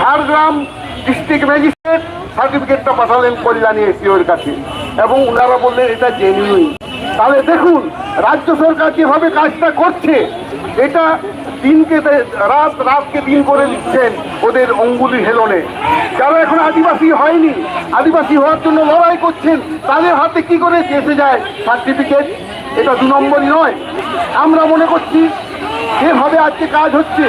Jhargram district magistrate সার্টিফিকেটটা পাঠালেন কল্যাণী এসিওর কাছে। এবং ওনারা বললেন, এটা জেনুইন তাহলে দেখুন, রাজ্য সরকার যেভাবে কাজটা করছে, এটা দিনকে রাত রাতকে দিন করে দিচ্ছেন ওদের অঙ্গুলি হেলনে। যারা এখন আদিবাসী হয়নি, আদিবাসী হওয়ার জন্য লড়াই করছেন, তাদের হাতে কি করে এসে যায় সার্টিফিকেট এটা দু নম্বরই নয়। আমরা মনে করছি, যেভাবে আজকে কাজ হচ্ছে,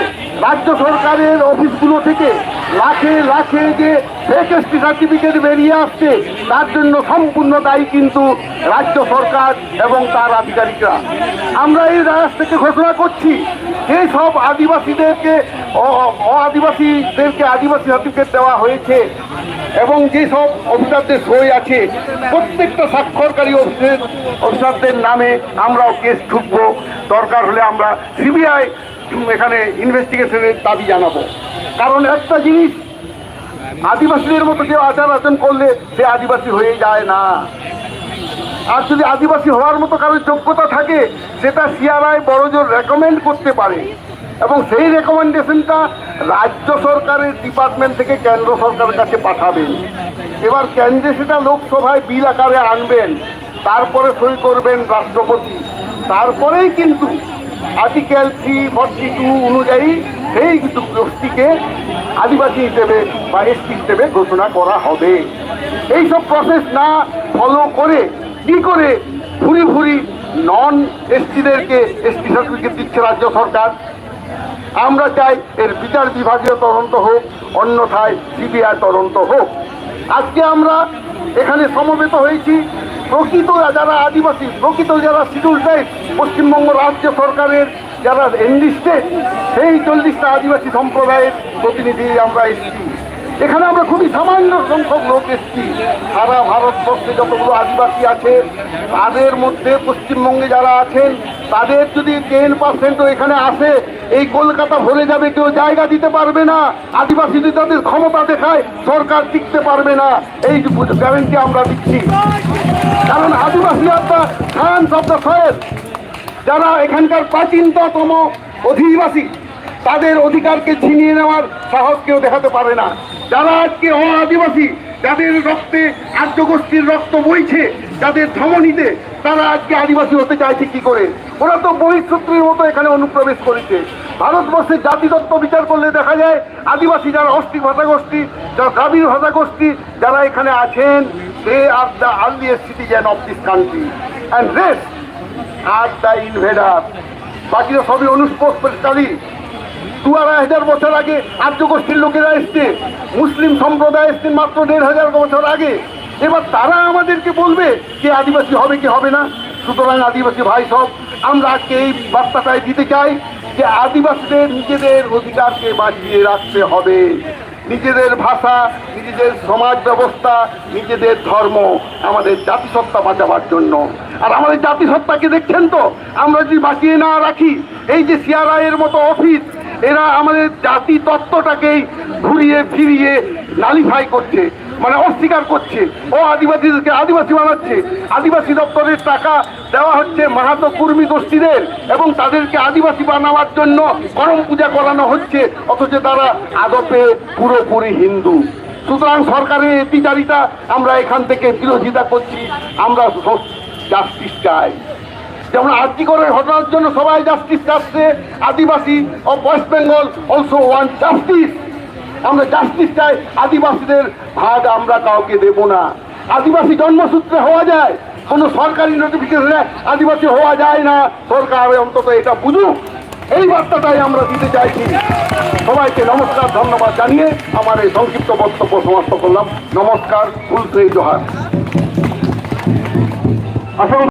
রাজ্য সরকারের অফিসগুলো থেকে লাখে লাখে যে ফেক সার্টিফিকেট বেরিয়ে আসছে। তার জন্য সম্পূর্ণ দায়ী কিন্তু রাজ্য সরকার এবং তার আধিকারিকরা। আমরা এই রাজ থেকে ঘোষণা করছি, যে সব আদিবাসীদেরকে, অ- অ-আদিবাসীদেরকে আদিবাসী সার্টিফিকেট দেওয়া হয়েছে এবং যে সব অফিসারদের সই আছে, প্রত্যেকটা স্বাক্ষরকারী অফিসের, অফিসারদের নামে আমরাও কেস ঠুকবো দরকার হলে আমরা সিবিআই এখানে ইনভেস্টিগেশনের দাবি জানাব। কারণ একটা জিনিস, আদিবাসীদের মতো কেউ আচার আচরণ করলে সে আদিবাসী হয়ে যায় না। আর যদি আদিবাসী হওয়ার মতো কারোর যোগ্যতা থাকে সেটা সিআরআই বড়জোর রেকমেন্ড করতে পারে। এবং সেই রেকমেন্ডেশনটা রাজ্য সরকারের ডিপার্টমেন্ট থেকে কেন্দ্র সরকারের কাছে পাঠাবেন। এবার কেন্দ্রে সেটা লোকসভায় বিল আকারে আনবেন, তারপরে সই করবেন রাষ্ট্রপতি। তারপরেই কিন্তু আর্টিকেল থ্রি ফর্টি টু অনুযায়ী সেই গোষ্ঠীকে আদিবাসী হিসেবে বা এসটি হিসেবে ঘোষণা করা হবে। এইসব প্রসেস না ফলো করে কি করে ভুরি ভুরি নন এসটিদেরকে এসটি সার্টিফিকেট দিচ্ছে রাজ্য সরকার? আমরা চাই এর বিচার বিভাগীয় তদন্ত হোক, অন্যথায় সিবিআই তদন্ত হোক। আজকে আমরা এখানে সমবেত হয়েছি। প্রকৃত যারা আদিবাসী, প্রকৃত যারা শিডিউল ট্রাইব পশ্চিমবঙ্গ রাজ্য সরকারের যারা এনলিস্টেড সেই চল্লিশটা আদিবাসী সম্প্রদায়ের প্রতিনিধি আমরা এসেছি। এখানে আমরা খুবই সামান্য সংখ্যক লোক এসেছি। সারা ভারতবর্ষে যতগুলো আদিবাসী আছে, তাদের মধ্যে পশ্চিমবঙ্গে যারা আছেন তাদের যদি টেন পার্সেন্টও এখানে আসে, এই কলকাতা ভরে যাবে, কেউ জায়গা দিতে পারবে না। আদিবাসী যদি তাদের ক্ষমতা দেখায়, সরকার টিকতে পারবে না। এই গ্যারেন্টি আমরা দিচ্ছি। কারণ আদিবাসী আপনার খান শব্দ সয়েল। যারা এখানকার প্রাচীনতম অধিবাসী, তাদের অধিকারকে ছিনিয়ে নেওয়ার সাহস কেউ দেখাতে পারে না। যারা আজকে অ আদিবাসী যাদের রক্তে আর্য গোষ্ঠীর রক্ত বইছে যাদের ধমনীতে তারা আজকে আদিবাসী হতে চাইছে কি করে? ওরা তো বহিঃশত্রুর মতো এখানে অনুপ্রবেশ করেছে। ভারতবর্ষের জাতিতত্ত্ব বিচার করলে দেখা যায় আদিবাসী যারা অস্ট্রিক ভাষা গোষ্ঠী যারা দ্রাবিড় ভাষা গোষ্ঠী যারা এখানে আছেন they are the earliest citizen of this country and rest are the invader বাকিরা সবই অনুস্পষ্টকারী দু আড়াই হাজার বছর আগে আর্য গোষ্ঠীর লোকেরা এসছে। মুসলিম সম্প্রদায় এসছেন মাত্র দেড় হাজার বছর আগে। এবার তারা আমাদেরকে বলবে যে আদিবাসী হবে কি হবে না। সুতরাং আদিবাসী ভাই সব, আমরা আজকে এই বার্তাটাই দিতে চাই যে আদিবাসীদের নিজেদের অধিকারকে বাঁচিয়ে রাখতে হবে। নিজেদের ভাষা, নিজেদের সমাজ ব্যবস্থা, নিজেদের ধর্ম আমাদের জাতিসত্তা বাঁচাবার জন্য। আর আমাদের জাতিসত্তাকে দেখছেন তো, আমরা যদি বাঁচিয়ে না রাখি, এই যে এর মতো অফিস, এরা আমাদের জাতি তত্ত্বটাকেই ঘুরিয়ে ফিরিয়ে নালিফাই করছে। মানে অস্বীকার করছে। ও আদিবাসীদেরকে আদিবাসী বানাচ্ছে। আদিবাসী দপ্তরের টাকা দেওয়া হচ্ছে মাহাতো কর্মী গোষ্ঠীদের এবং তাদেরকে আদিবাসী বানাবার জন্য করম পূজা করানো হচ্ছে। অথচ তারা আদপে পুরোপুরি হিন্দু। সুতরাং সরকারের এতিচারিতা আমরা এখান থেকে বিরোধিতা করছি। আমরা জাস্টিস চাই। যেমন আর্যিকরের ঘটনার জন্য সবাই জাস্টিস চাচ্ছে। আদিবাসী ও West Bengal also want justice আমরা জাস্টিস চাই, আদিবাসীদের ভাগ আমরা কাউকে দেব না। আদিবাসী জন্মসূত্রে হওয়া যায়, কোনো সরকারি নোটিফিকেশনে আদিবাসী হওয়া যায় না, সরকার অন্তত এটা বুঝুক। এই বার্তাটাই আমরা দিতে চাইছি। সবাইকে নমস্কার, ধন্যবাদ জানিয়ে আমার এই সংক্ষিপ্ত বক্তব্য সমাপ্ত করলাম। নমস্কার, ফুলশ্রী জোহার। আসল